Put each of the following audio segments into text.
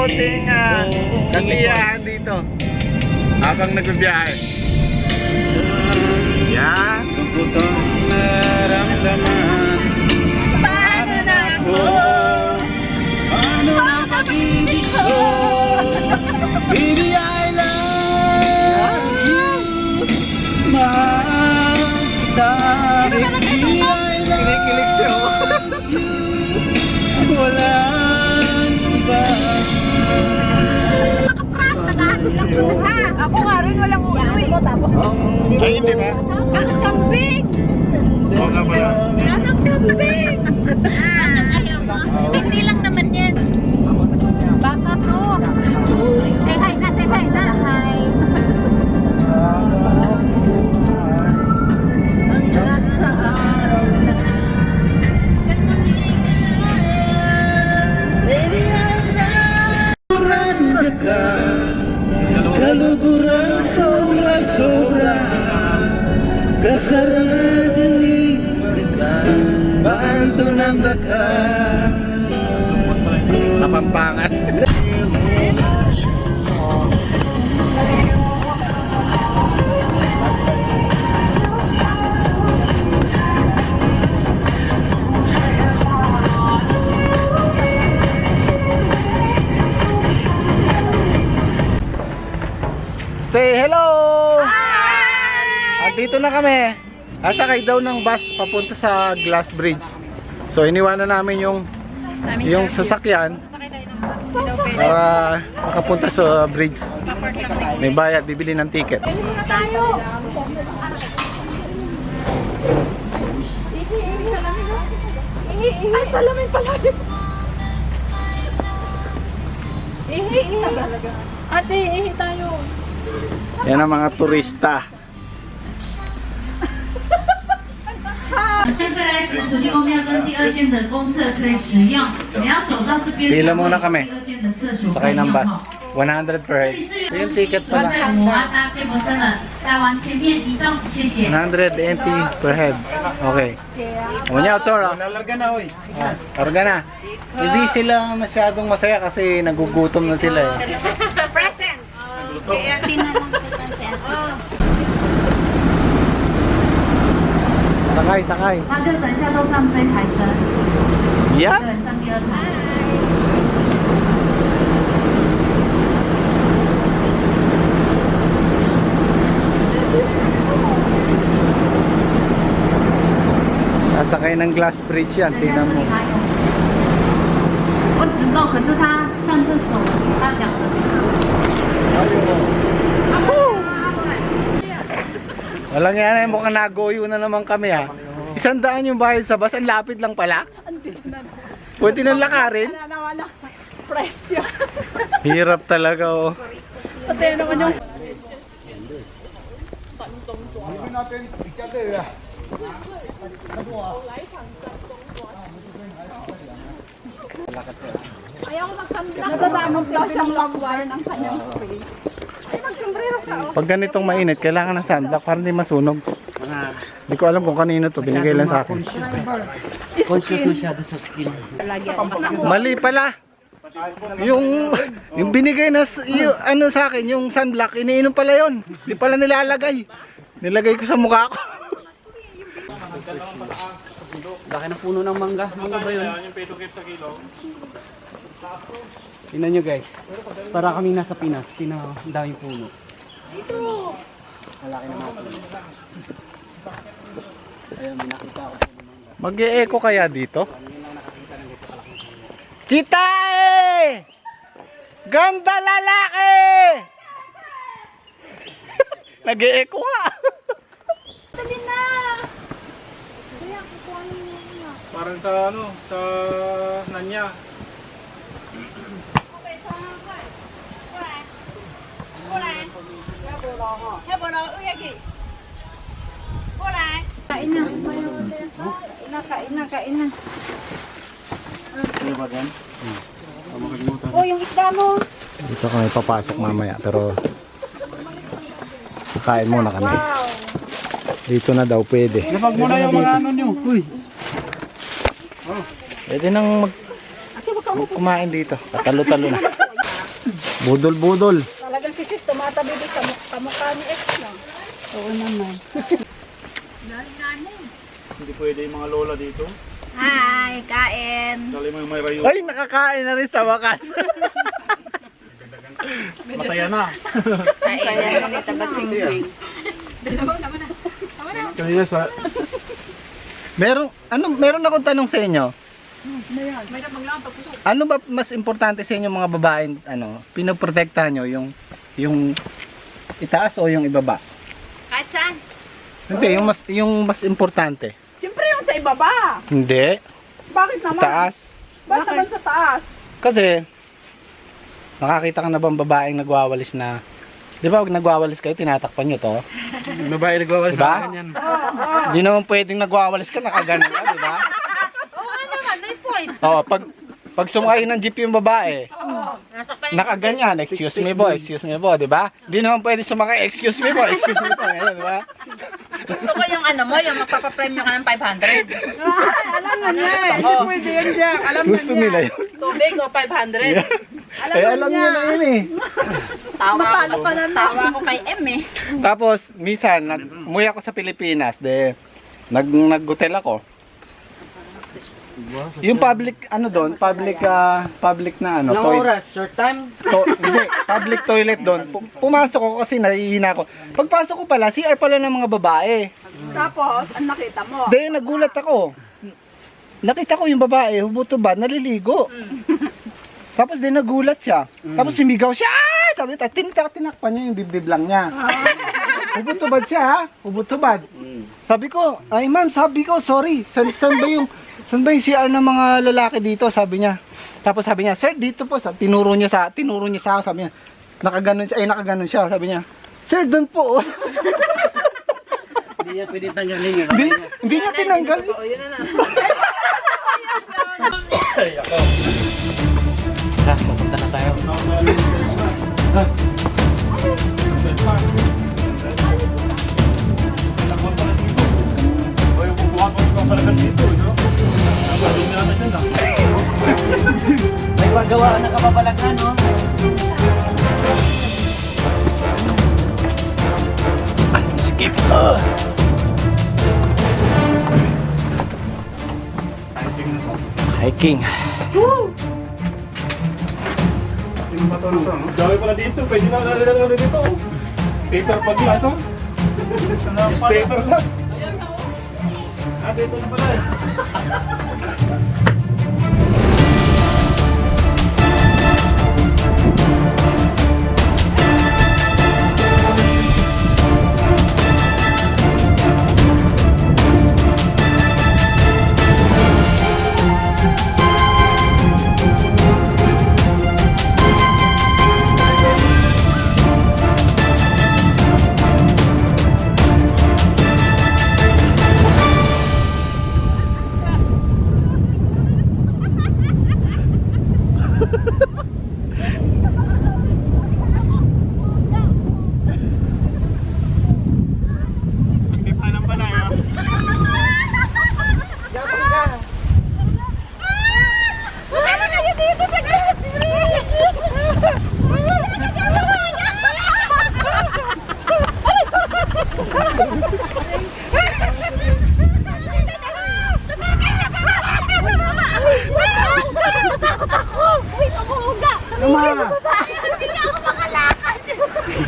konting ah, kasiyahan dito. Habang nagbibiyahe. Yan. Lungkotong naramdaman Paano na ako? Paano na pag-ibig ko Baby, I love you Mahal kita Ako nga rin, walang ulo eh. Tapos, Ay, hindi ba? ang kambing! Oo nga pala. Ang kambing! Hindi lang naman Dito na kami. Asakay daw ng bus papunta sa Glass Bridge. So iniwanan namin yung yung sasakyan para makapunta sa bridge. May bayad, bibili ng ticket. tayo. Ay, salamin pala. Ihi, ihi. Ate, ihi tayo. Yan ang mga turista. 现在来使手机公票跟第二间的公厕可以使用。你要走到这边， Pila muna kami. 第二间的厕所 Sakay ng 可以 bus. 用哈。 100 per 这 head. 里是 Yung ticket 团 pala. 队五啊，搭接驳车了，再往前面移动，谢谢。 180 per head. Okay. Unya, Otsoro. Nalarga na oy Ah, Karga na. Hindi sila masyadong masaya kasi nagugutom na sila eh. Present. Kaya tinanong Sakay, sakay. 那就等一下都上这台车， Yeah? 对，上第二台。 Sasakay ng glass bridge yan. 等一下 Tingnan 这 mo. 里还有。我只够，可是他上厕所，他讲的是。 Walang yan eh. Mukhang nagoyo na naman kami ha. Isang daan yung bayad sa bus. Ang lapit lang pala. Pwede nang lakarin. Wala, presyo. Hirap talaga oh. Pati naman yung Ayaw ko magsamblak. Natatamang daw siyang longwar ng kanyang face. Pag ganitong mainit, kailangan ng sunblock para hindi masunog. Hindi ko alam kung kanino to. Binigay lang sa akin. Mali pala. Yung yung binigay na yung, ano sa akin, yung sunblock, iniinom pala yon. Di pala nilalagay. Nilagay ko sa mukha ko. Laki ng puno ng mangga. Mangga ba yun? Tingnan nyo guys. Para kami nasa Pinas. Tingnan ko, ang daming puno. Dito! Malaki ng mga puno. Ayun, may nakita ako. Mag-e-echo kaya dito? Chitae! Ganda lalaki! Nag-e-echo nga. Dali na. Parang sa ano, sa Nanya. Thế bố nó ơi kì. Bố lại. Cậy nè. Nó cậy nè, cậy nè. Ano ba yan? Oh, yung isda mo. Dito kami papasok mamaya pero kakain muna kami. Dito na daw pwede. Lapag mo na yung mga ano nyo. Uy. Oh. Pwede nang mag kumain dito. Tatalo-talo na. Budol-budol. Talagang si sis tumatabi din sa muk- kamukha ni ex lang. Oo naman. Hindi pwede yung mga lola dito. Hi, kain. Dali mo yung may rayo. Ay, nakakain na rin sa wakas. Mataya na. Kain. Kanina sa... meron, ano, meron akong tanong sa inyo. Ano ba mas importante sa inyo mga babae, ano, pinoprotektahan nyo yung, yung itaas o yung ibaba? Kahit saan? Hindi, yung mas, yung mas importante. Siyempre yung sa ibaba. Hindi, Bakit naman? taas. Bakit naman sa taas? Kasi, nakakita ka na bang babaeng nagwawalis na, di ba pag nagwawalis kayo, tinatakpan nyo to? Babae nagwawal Diba? sa akin yan. Hindi naman pwedeng nagwawalis ka, nakaganon ka, di ba? Oo naman, may point. Oo, pag, pag sumakay ng jeep yung babae, nakaganyan, excuse me po, excuse me po, di ba? Di naman pwede sumakay, excuse me po, excuse me po, ngayon, di ba? Gusto ko yung ano mo, yung magpapapremyo ka ng 500. Ay, alam na niya eh. Pwede yan dyan. Alam Gusto na niya. nila yun. Tubig o 500. Eh, alam niya na yun eh. Tawa ko, tawa ko kay M eh. Tapos, minsan, nag, umuwi ako sa Pilipinas, de, nag, nag-hotel ako. Yung public, ano doon, public, ah, public na ano, Ilang toilet. oras? Short time? To, hindi, public toilet doon. Pu- Pumasok ko kasi nahihina ako. Pagpasok ko pala, CR pala ng mga babae. Tapos, ang nakita mo. De, nagulat ako. Nakita ko yung babae, hubot-hubad, naliligo. Tapos din nagulat siya. Tapos sumigaw siya. "Ah!" Sabi ta, tinak tinakpan niya yung bibib lang niya. Hubot-hubad siya, ha? Hubot-hubad. Sabi ko, ay ma'am, sabi ko, sorry. San, san ba yung san ba yung CR ng mga lalaki dito? Sabi niya. Tapos sabi niya, sir, dito po. Sa, tinuro niya sa, tinuro niya sa. Sabi niya, nakaganon siya, ay nakaganon siya. Sabi niya, sir, doon po. Hindi niya pwede tanggalin yun. hindi, hindi niya tinanggal. Tara, pupunta na tayo. O yung bubuhat mo yung palagan dito. No? May pagawaan ng kababalaghan, no? Skip. Hiking. Dami pala dito. Pwede na nalalala dito. oh. Paper pa glass oh. Is paper lang. Ah, dito na pala eh.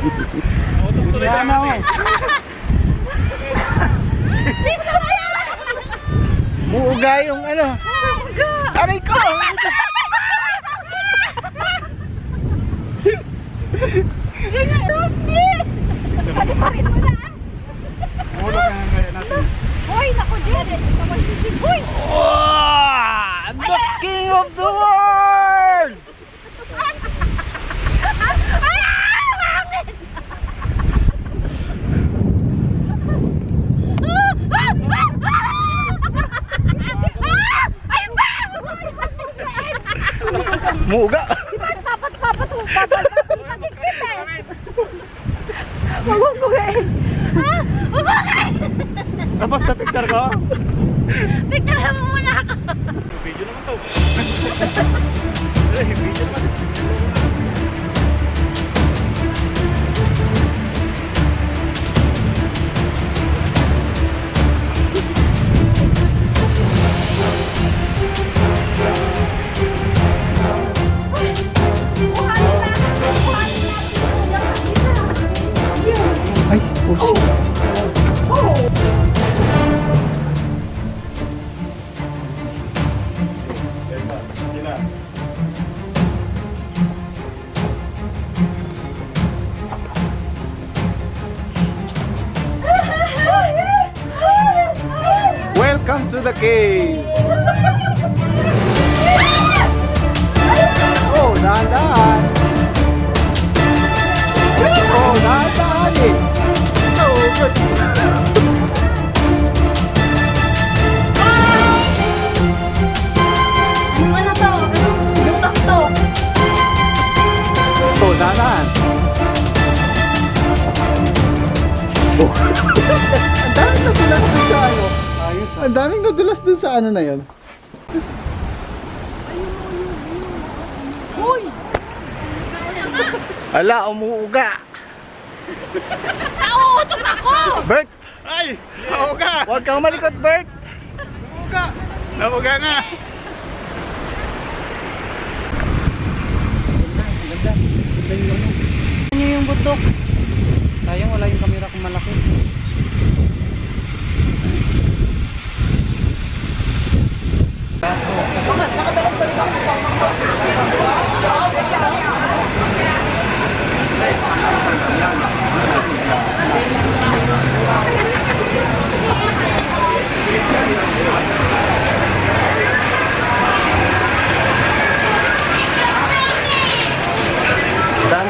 Tuloy na ako. Muuga yung ano. Aray ko! okay nadulas dun sa ano na yun. Uy! Ala, umuuga. Nauutot ako! Bert, Ay! Nauga! huwag kang malikot, Bert. Nauga na! Ano yung butok? Sayang wala yung camera kung malaki. Daan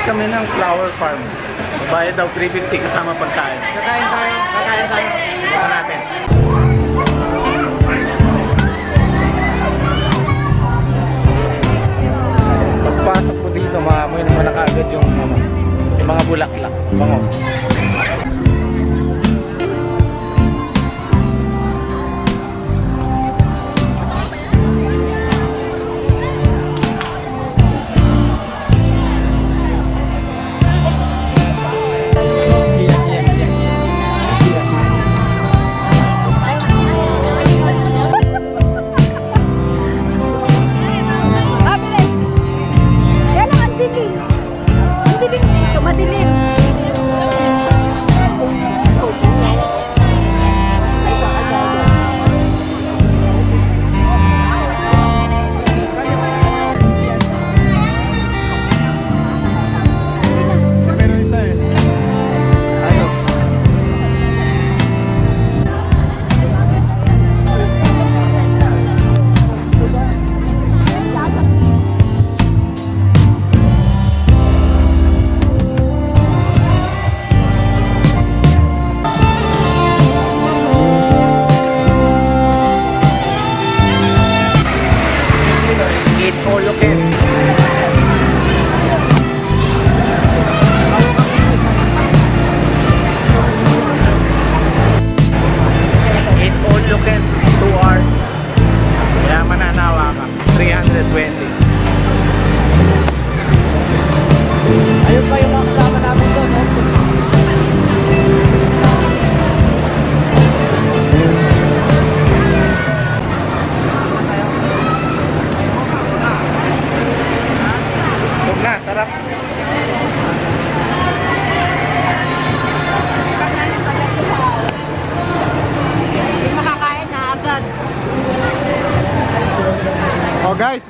kami ng flower farm. Bayad daw 350 kasama pagkain. Kakain tayo, kakain tayo.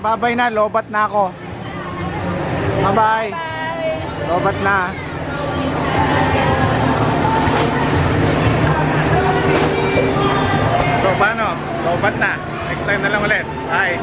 babay na, lobat na ako. Bye-bye. Lobat na. So paano? Lobat na. Next time na lang ulit. Bye.